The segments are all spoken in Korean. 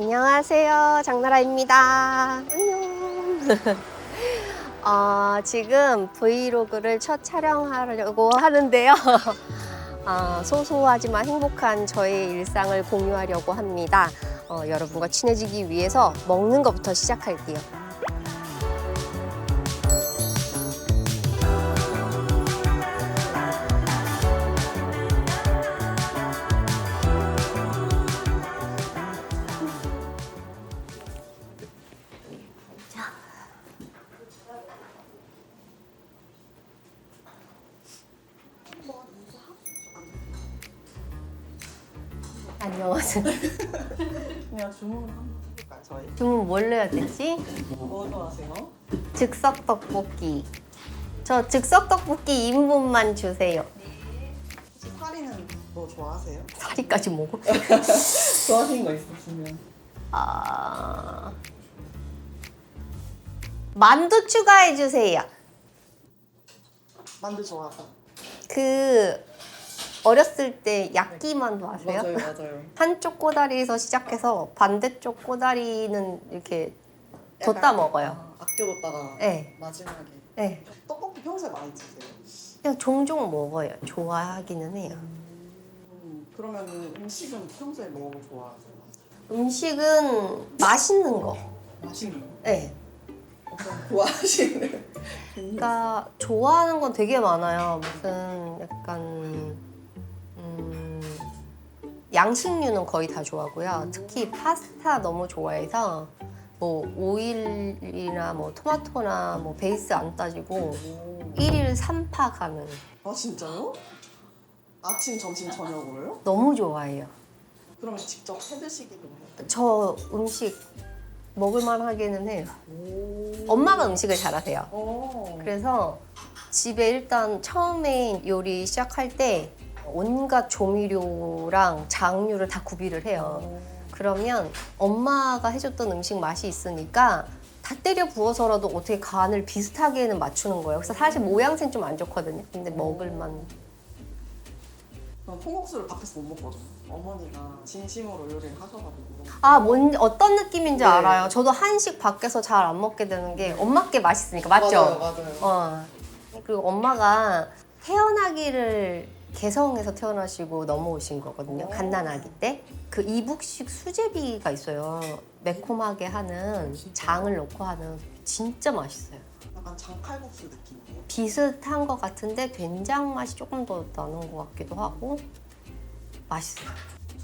안녕하세요. 장나라입니다. 안녕. 어, 지금 브이로그를 첫 촬영하려고 하는데요. 어, 소소하지만 행복한 저의 일상을 공유하려고 합니다. 어, 여러분과 친해지기 위해서 먹는 것부터 시작할게요. 안녕하세요. 내가 주문을 한번 해볼까요, 저희? 주문 뭘 넣어야 되지? 뭐 좋아하세요? 즉석 떡볶이. 저 즉석 떡볶이 2인분만 주세요. 혹시 파리는 뭐 좋아하세요? 사리까지 먹어. 좋아하시는 거 있으시면 아... 만두 추가해 주세요. 만두 좋아하세요? 그 어렸을 때 약기 만두 아세요? 맞아요, 맞아요. 한쪽 꼬다리에서 시작해서 반대쪽 꼬다리는 이렇게 뒀다 약간, 먹어요. 아, 아껴뒀다가 네. 마지막에 네. 떡볶이 평소에 많이 드세요? 그냥 종종 먹어요. 좋아하기는 해요. 음, 그러면 음식은 평소에 뭐 좋아하세요? 음식은 맛있는 거. 맛있는 거? 네. 좋아하시는 그러니까 좋아하는 건 되게 많아요. 무슨 약간 음, 양식류는 거의 다 좋아하고요. 특히 파스타 너무 좋아해서 뭐 오일이나 뭐 토마토나 뭐 베이스 안 따지고 오. 1일 3파 가는 아 진짜요? 아침, 점심, 저녁으로요? 너무 좋아해요. 그러면 직접 해 드시기도 해요? 저 음식 먹을만 하기는 해요. 오. 엄마가 음식을 잘하세요. 오. 그래서 집에 일단 처음에 요리 시작할 때 온갖 조미료랑 장류를 다 구비를 해요. 오. 그러면 엄마가 해줬던 음식 맛이 있으니까 다 때려 부어서라도 어떻게 간을 비슷하게는 맞추는 거예요. 그래서 사실 모양새는 좀 안 좋거든요. 근데 먹을만. 난 콩국수를 밖에서 못 먹거든요. 어머니가 진심으로 요리를 하셔가지고. 아, 뭔 어떤 느낌인지 네. 알아요. 저도 한식 밖에서 잘 안 먹게 되는 게 엄마께 맛있으니까 맞죠? 맞아요, 맞아요. 어. 그리고 엄마가 태어나기를 개성에서 태어나시고 넘어오신 거거든요. 오. 갓난아기 때. 그 이북식 수제비가 있어요. 매콤하게 하는 장을 넣고 하는 진짜 맛있어요. 약간 장칼국수 느낌이에요. 비슷한 것 같은데 된장 맛이 조금 더 나는 것 같기도 하고 맛있어요.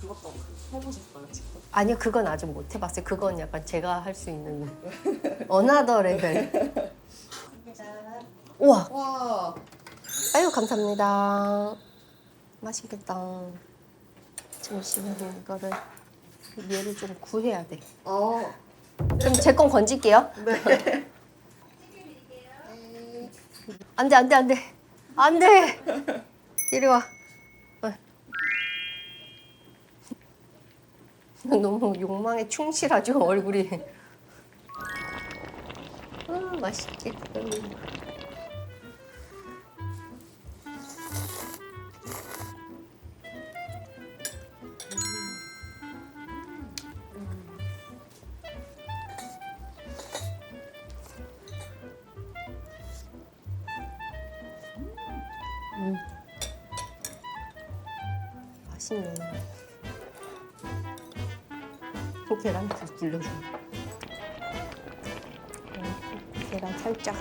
그것도 해보셨어요, 직접? 아니요, 그건 아직 못 해봤어요. 그건 약간 제가 할 수 있는 어나더 레벨. 우와, 와, 아유 감사합니다. 맛있겠다. 잠시만요, 이거를 얘를 좀 구해야 돼. 아, 그럼 제 건 건질게요. 네. 안 돼 안 돼 안 돼 안 돼. 이리 와. 어. 너무 욕망에 충실하죠 얼굴이. 아 맛있겠다. 맛있네. 또 계란 국 불려줘. 계란 살짝.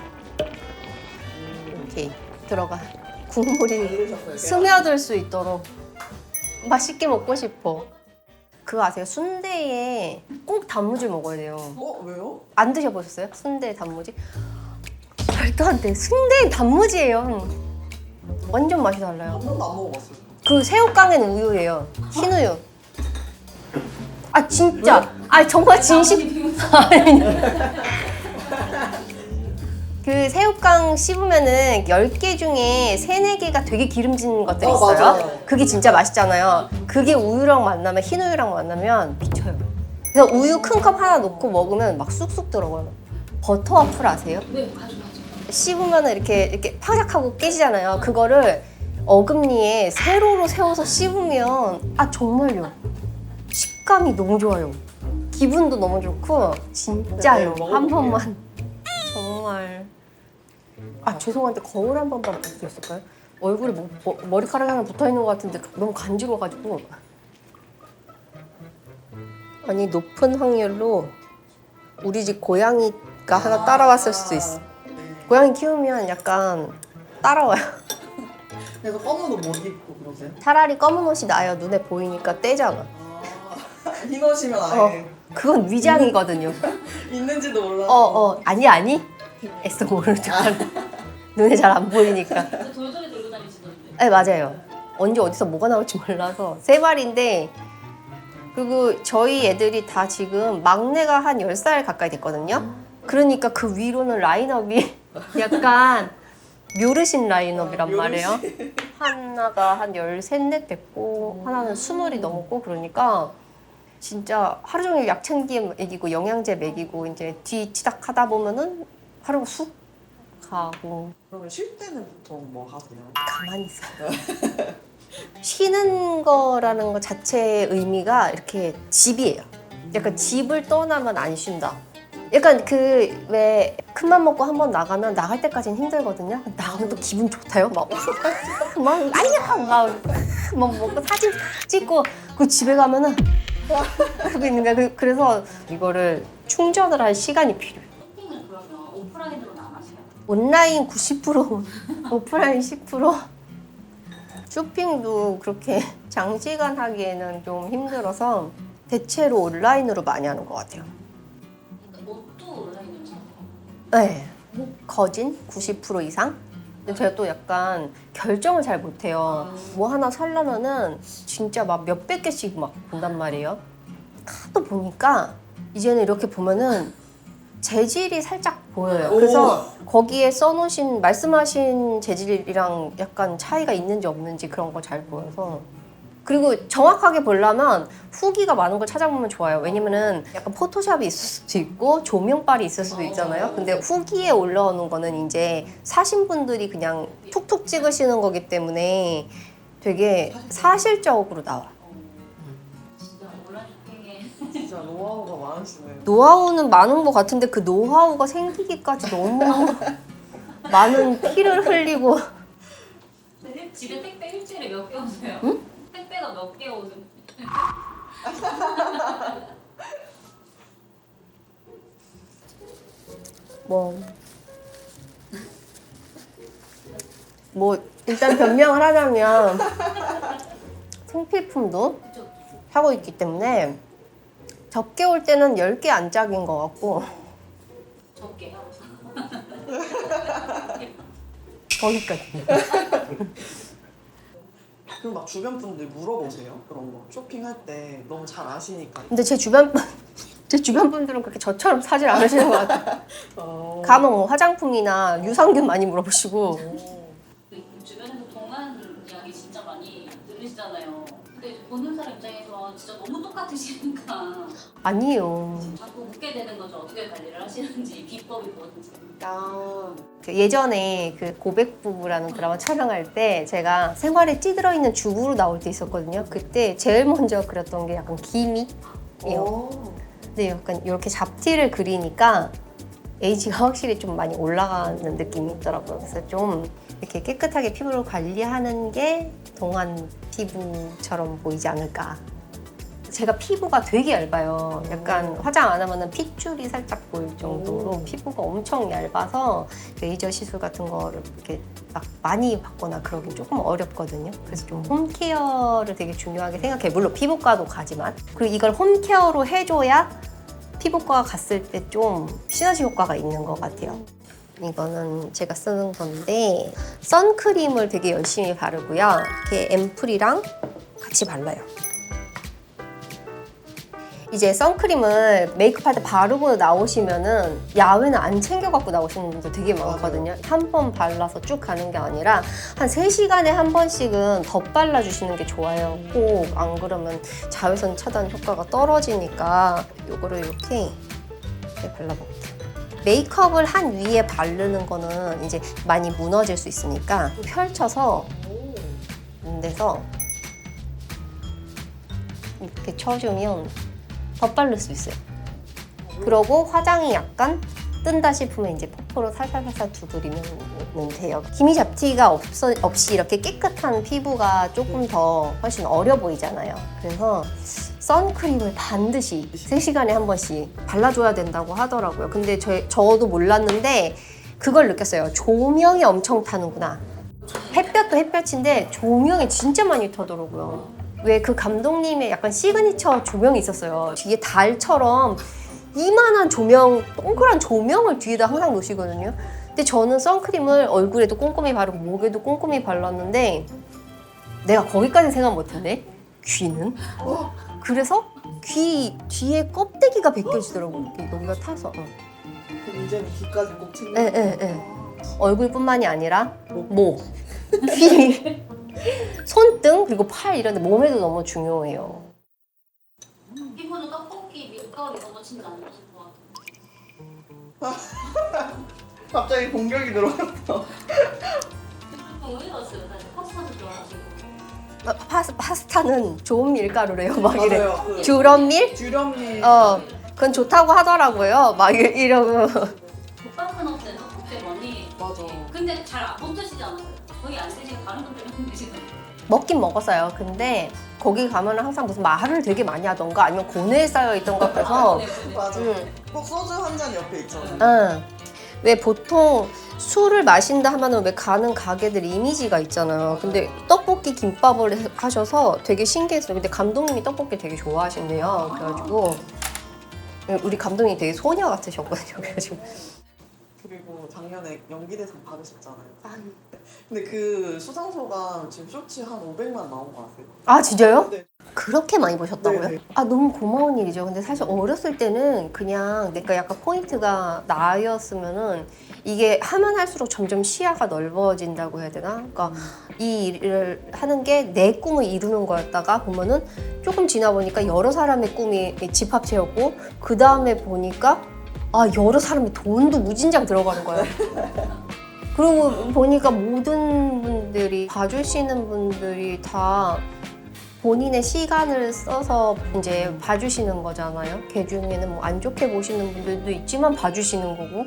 오케이 들어가. 국물이 스며들 수 있도록 맛있게 먹고 싶어. 그거 아세요? 순대에 꼭 단무지 먹어야 돼요. 어, 왜요? 안 드셔보셨어요? 순대 단무지? 말도 안 돼. 순대 단무지예요. 완전 맛이 달라요. 한 번도 안 먹어봤어요. 그 새우깡에는 우유예요. 흰우유. 아 진짜. 아 정말 진심. 아니. 그 새우깡 씹으면은 10개 중에 3, 4개가 되게 기름진 것들이 어, 있어요. 맞아요. 그게 진짜 맛있잖아요. 그게 우유랑 만나면 흰우유랑 만나면 미쳐요. 그래서 우유 큰 컵 하나 넣고 먹으면 막 쑥쑥 들어가요. 버터 와플 아세요? 네, 아주 맞아. 씹으면 이렇게 이렇게 파삭하고 깨지잖아요. 그거를 어금니에 세로로 세워서 씹으면 아 정말요. 식감이 너무 좋아요. 기분도 너무 좋고 진짜요. 네, 한. 번만 정말 아 죄송한데 거울 한 번만 볼 수 있을까요? 얼굴에 뭐, 뭐- 머리카락이 하나 붙어 있는 것 같은데 너무 간지러워가지고 아니 높은 확률로 우리 집 고양이가 하나 따라왔을 수도 있어. 네. 고양이 키우면 약간 따라와요. 그래서 검은 옷 못 입고 그러세요? 차라리 검은 옷이 나요. 눈에 보이니까 떼잖아. 아, 흰 옷이면 아예 그건 위장이거든요. 있는지도 몰라서. 어, 어, 아니, 아니. 애써 모르는 척 하는. 눈에 잘 안 보이니까. 돌돌이 돌고 다니시던데. 네, 맞아요. 언제 어디서 뭐가 나올지 몰라서. 세 마리인데, 그리고 저희 애들이 다 지금 막내가 한 10살 가까이 됐거든요. 그러니까 그 위로는 라인업이 약간 묘르신 라인업이란 묘르신. 말이에요. 하나가 한 13, 넷 됐고, 하나는 스물이 넘었고, 그러니까 진짜 하루 종일 약 챙기 먹이고, 영양제 먹이고, 이제 뒤 치닥 하다 보면은 하루가 쑥 가고, 그러면 쉴 때는 보통 뭐 하세요? 가만히 있어요. 쉬는 거라는 것 자체의 의미가 이렇게 집이에요. 약간 집을 떠나면 안 쉰다. 약간 그 왜 큰맘 먹고 한 번 나가면 나갈 때까지는 힘들거든요. 나가면 또 기분 좋다요. 막, 막 아니야 막, 막 먹고 사진 찍고 그 집에 가면은 그러고 있는 거야. 그- 그래서 이거를 충전을 할 시간이 필요해. 쇼핑을 그러면 오프라인으로는 안 하세요? 온라인 90% 오프라인 10% 쇼핑도 그렇게 장시간 하기에는 좀 힘들어서 대체로 온라인으로 많이 하는 것 같아요. 네. 거진 90% 이상? 근데 제가 또 약간 결정을 잘 못해요. 뭐 하나 살려면은 진짜 막 몇백 개씩 막 본단 말이에요. 하도 보니까 이제는 이렇게 보면은 재질이 살짝 보여요. 그래서 거기에 써놓으신 말씀하신 재질이랑 약간 차이가 있는지 없는지 그런 거 잘 보여서 그리고 정확하게 보려면 후기가 많은 걸 찾아보면 좋아요. 왜냐면은 약간 포토샵이 있을 수도 있고 조명빨이 있을 수도 있잖아요. 근데 후기에 올라오는 거는 이제 사신 분들이 그냥 툭툭 찍으시는 거기 때문에 되게 사실적으로 나와. 진짜 노하우가 많으시네요. 노하우는 많은 것 같은데 그 노하우가 생기기까지 너무 많은 피를 흘리고 집에 택배 일주일에 몇개 오세요? 택배가 몇 개 오세요? 뭐. 뭐 일단 변명을 하자면 생필품도 그죠? 사고 있기 때문에 적게 올 때는 10개 안 짝인 것 같고 적게요? 거기까지 그럼 막 주변 분들 물어보세요? 그런 거 쇼핑할 때 너무 잘 아시니까. 근데 제 주변 분- 제 주변 분들은 그렇게 저처럼 사질 않으시는 것 같아요 어. 가면 뭐 화장품이나 유산균 많이 물어보시고 오. 그 주변에서 동안 이야기 진짜 많이 들으시잖아요. 근데 보는 사람 입장에서 진짜 너무 똑같으시니까 아니에요 묻게 되는 거죠. 어떻게 관리를 하시는지 비법이 뭔지. 아. 그 예전에 그 고백 부부라는 드라마 촬영할 때 제가 생활에 찌들어 있는 주부로 나올 때 있었거든요. 그때 제일 먼저 그렸던 게 약간 기미예요. 오. 근데 약간 이렇게 잡티를 그리니까 에이지가 확실히 좀 많이 올라가는 느낌이 있더라고요. 그래서 좀 이렇게 깨끗하게 피부를 관리하는 게 동안 피부처럼 보이지 않을까. 제가 피부가 되게 얇아요. 약간 화장 안 하면은 핏줄이 살짝 보일 정도로 오. 피부가 엄청 얇아서 레이저 시술 같은 거를 이렇게 막 많이 받거나 그러긴 조금 어렵거든요. 그래서 좀 홈케어를 되게 중요하게 생각해. 물론 피부과도 가지만. 그리고 이걸 홈케어로 해줘야 피부과 갔을 때 좀 시너지 효과가 있는 것 같아요. 이거는 제가 쓰는 건데 선크림을 되게 열심히 바르고요. 이렇게 앰플이랑 같이 발라요. 이제 선크림을 메이크업 할 때 바르고 나오시면은 야외는 안 챙겨 갖고 나오시는 분들 되게 많거든요. 한 번 발라서 쭉 가는 게 아니라 한 3시간에 한 번씩은 덧발라 주시는 게 좋아요. 꼭 안 그러면 자외선 차단 효과가 떨어지니까 요거를 이렇게, 이렇게 발라볼게요. 메이크업을 한 위에 바르는 거는 이제 많이 무너질 수 있으니까 펼쳐서 오. 인데서 이렇게 쳐주면 덧바를 수 있어요. 그러고 화장이 약간 뜬다 싶으면 이제 퍼프로 살살살살 두드리면 돼요. 기미 잡티가 없어, 없이 이렇게 깨끗한 피부가 조금 더 훨씬 어려 보이잖아요. 그래서 선크림을 반드시 3시간에 한 번씩 발라줘야 된다고 하더라고요. 근데 저, 저도 몰랐는데 그걸 느꼈어요. 조명이 엄청 타는구나. 햇볕도 햇볕인데 조명이 진짜 많이 타더라고요. 왜 그 감독님의 약간 시그니처 조명이 있었어요. 뒤에 달처럼 이만한 조명, 동그란 조명을 뒤에다 항상 놓으시거든요. 근데 저는 선크림을 얼굴에도 꼼꼼히 바르고 목에도 꼼꼼히 발랐는데 내가 거기까지 생각 못했네. 귀는. 그래서 귀 뒤에 껍데기가 벗겨지더라고. 이렇게 여기가 타서. 어. 그럼 이제는 귀까지 꼭 챙겨. 예, 예, 예. 얼굴뿐만이 아니라 목, 귀, 손등 그리고 팔 이런 데 몸에도 너무 중요해요. 피부는 떡볶이 밀가루 이런 거 진짜 안 좋을 것 같아요. 갑자기 공격이 들어왔어. 왜 이러세요? 사실 파스타도 좋아하시고. 아, 파스, 파스타는 좋은 밀가루래요. 막 이래. 맞아요. 그 듀럼밀? 듀럼밀. 어, 그건 좋다고 하더라고요. 막 이- 이러고. 끊을 때 떡볶이 많이. 맞아. 근데 잘 못 드시지 않아요? 거의 안 드시고 다른 분들은 먹긴 먹었어요. 근데 거기 가면 항상 무슨 말을 되게 많이 하던가 아니면 고뇌에 쌓여 있던 것 같아서. 네, 네. 맞아. 음. 꼭 소주 한 잔 옆에 있잖아. 응. 왜 보통 술을 마신다 하면은 왜 가는 가게들 이미지가 있잖아요. 근데 떡볶이 김밥을 해- 하셔서 되게 신기했어요. 근데 감독님이 떡볶이 되게 좋아하신대요. 그래가지고 우리 감독님이 되게 소녀 같으셨거든요. 그래가지고 그리고 작년에 연기대상 받으셨잖아요. 근데 그 수상소감 지금 쇼츠 한 500만 나온 거 아세요? 아 진짜요? 네. 그렇게 많이 보셨다고요? 네, 네. 아 너무 고마운 일이죠. 근데 사실 어렸을 때는 그냥 내가 약간 포인트가 나였으면은 이게 하면 할수록 점점 시야가 넓어진다고 해야 되나? 그러니까 이 일을 하는 게 내 꿈을 이루는 거였다가 보면은 조금 지나 보니까 여러 사람의 꿈이 집합체였고 그 다음에 보니까 아 여러 사람의 돈도 무진장 들어가는 거예요. 그리고 보니까 모든 분들이 봐주시는 분들이 다 본인의 시간을 써서 이제 봐주시는 거잖아요. 걔 중에는 뭐 안 좋게 보시는 분들도 있지만 봐주시는 거고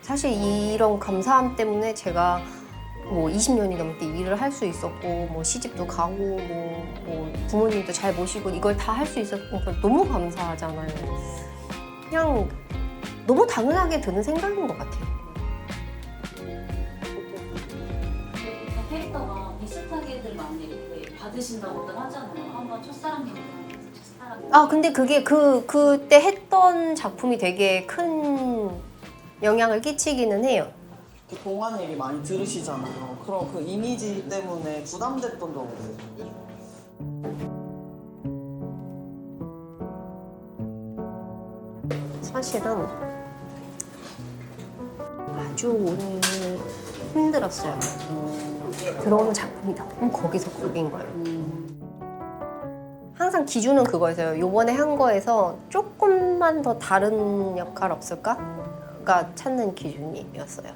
사실 이런 감사함 때문에 제가 뭐 20년이 넘게 일을 할 수 있었고 뭐 시집도 가고 뭐, 뭐 부모님도 잘 모시고 이걸 다 할 수 있었고 너무 감사하잖아요. 그냥 너무 당연하게 드는 생각인 것 같아요. 근데 보통 캐릭터가 비슷하게들 많이 이렇게 받으신다고들 하잖아요. 한번 첫사랑 얘기하면 첫사랑. 아 근데 그게 그 그때 했던 작품이 되게 큰 영향을 끼치기는 해요. 그 동안 얘기 많이 들으시잖아요. 그럼 그 이미지 때문에 부담됐던 적 없어요? 사실은 아주 오늘 힘들었어요. 들어오는 작품이다. 그럼 거기서 거긴 거예요. 항상 기준은 그거였어요. 요번에 한 거에서 조금만 더 다른 역할 없을까?가 찾는 기준이었어요.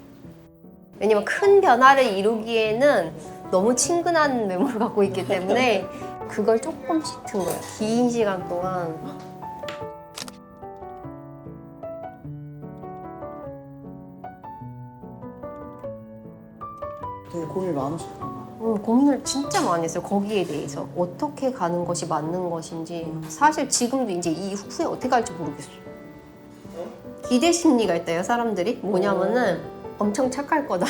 왜냐면 큰 변화를 이루기에는 너무 친근한 외모를 갖고 있기 때문에 그걸 조금씩 튼 거예요. 긴 시간 동안 되게 고민 많으셨구나. 음, 고민을 진짜 많이 했어요. 거기에 대해서 어떻게 가는 것이 맞는 것인지 사실 지금도 이제 이 후에 어떻게 할지 모르겠어요. 기대 심리가 있대요, 사람들이. 뭐냐면은 엄청 착할 거다.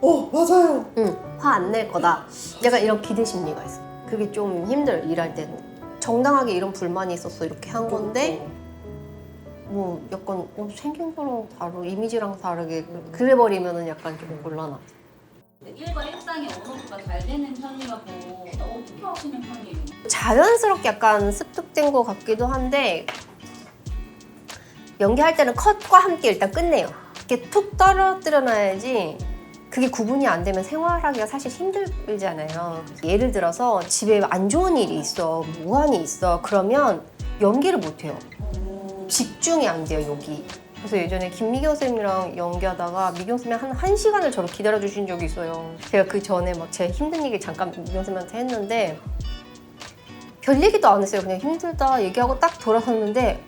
어 맞아요. 응, 화안 낼 거다. 약간 이런 기대 심리가 있어. 그게 좀 힘들 어 일할 때는. 정당하게 이런 불만이 있었어 이렇게 한 건데 뭐 약간 어, 생긴 거랑 다르, 이미지랑 다르게 그래 버리면은 약간 좀 곤란하죠. 일과 일상의 언어가 잘 되는 편이라고 어떻게 하시는 편이에요? 자연스럽게 약간 습득된 것 같기도 한데 연기할 때는 컷과 함께 일단 끝내요. 이렇게 툭 떨어뜨려 놔야지 그게 구분이 안 되면 생활하기가 사실 힘들잖아요. 예를 들어서 집에 안 좋은 일이 있어, 무한이 있어. 그러면 연기를 못 해요. 집중이 안 돼요, 여기. 그래서 예전에 김미경 쌤이랑 연기하다가 미경 쌤이 한, 한 시간을 저를 기다려 주신 적이 있어요. 제가 그 전에 막 제 힘든 얘기 잠깐 미경 쌤한테 했는데 별 얘기도 안 했어요. 그냥 힘들다 얘기하고 딱 돌아섰는데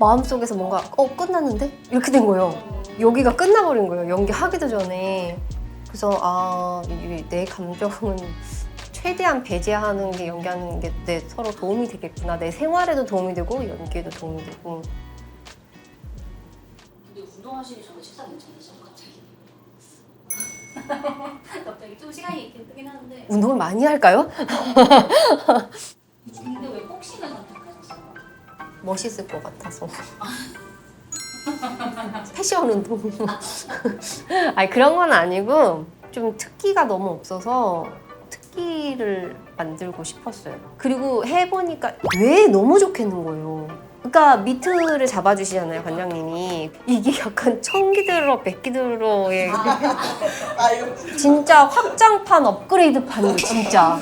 마음속에서 뭔가 어 끝났는데 이렇게 된 거예요. 여기가 끝나버린 거예요. 연기하기도 전에. 그래서 아 내 감정은 최대한 배제하는 게 연기하는 게 내 서로 도움이 되겠구나. 내 생활에도 도움이 되고 연기에도 도움이 되고. 운동하시기 전에 식사 괜찮으세요? 갑자기. 갑자기 좀 시간이 있긴 뜨긴 하는데. 운동을 많이 할까요? 근데 왜 복싱을 선택하셨어요? 멋있을 것 같아서. 패션 운동. 아니 그런 건 아니고 좀 특기가 너무 없어서 특기를 만들고 싶었어요. 그리고 해보니까 뇌에 너무 좋겠는 거예요. 그러니까 미트를 잡아주시잖아요, 관장님이. 이게 약간 청기 들어, 백기 들어의 아 이거 진짜 확장판 업그레이드판이에요, 진짜.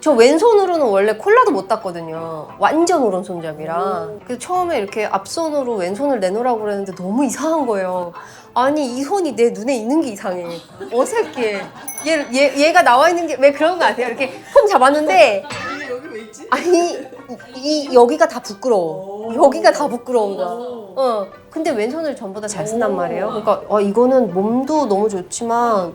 저 왼손으로는 원래 콜라도 못 땄거든요. 완전 오른손잡이라. 그래서 처음에 이렇게 앞손으로 왼손을 내놓으라고 그랬는데 너무 이상한 거예요. 아니 이 손이 내 눈에 있는 게 이상해. 어색해. 얘, 얘, 얘가 나와 있는 게 왜 그런 거 아세요? 이렇게 폼 잡았는데 이게 여기 왜 있지? 아니 이, 이 여기가 다 부끄러워. 여기가 다 부끄러운 거야. 어. 근데 왼손을 전부 다 잘 쓴단 말이에요. 그러니까 어, 이거는 몸도 너무 좋지만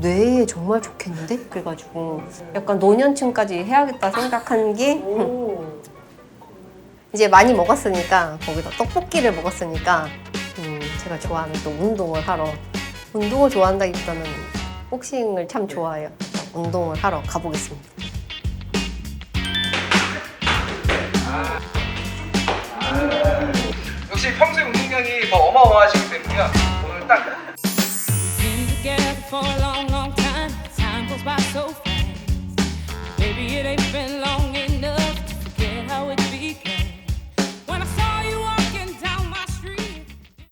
뇌에 정말 좋겠는데? 그래가지고 약간 노년층까지 해야겠다 생각한 게 오. 이제 많이 먹었으니까 거기다 떡볶이를 먹었으니까 음, 제가 좋아하는 또 운동을 하러 운동을 좋아한다기보다는 복싱을 참 좋아해요. 운동을 하러 가보겠습니다. 역시 평소에 운동량이 더 어마어마하시기 때문에요. 오늘 딱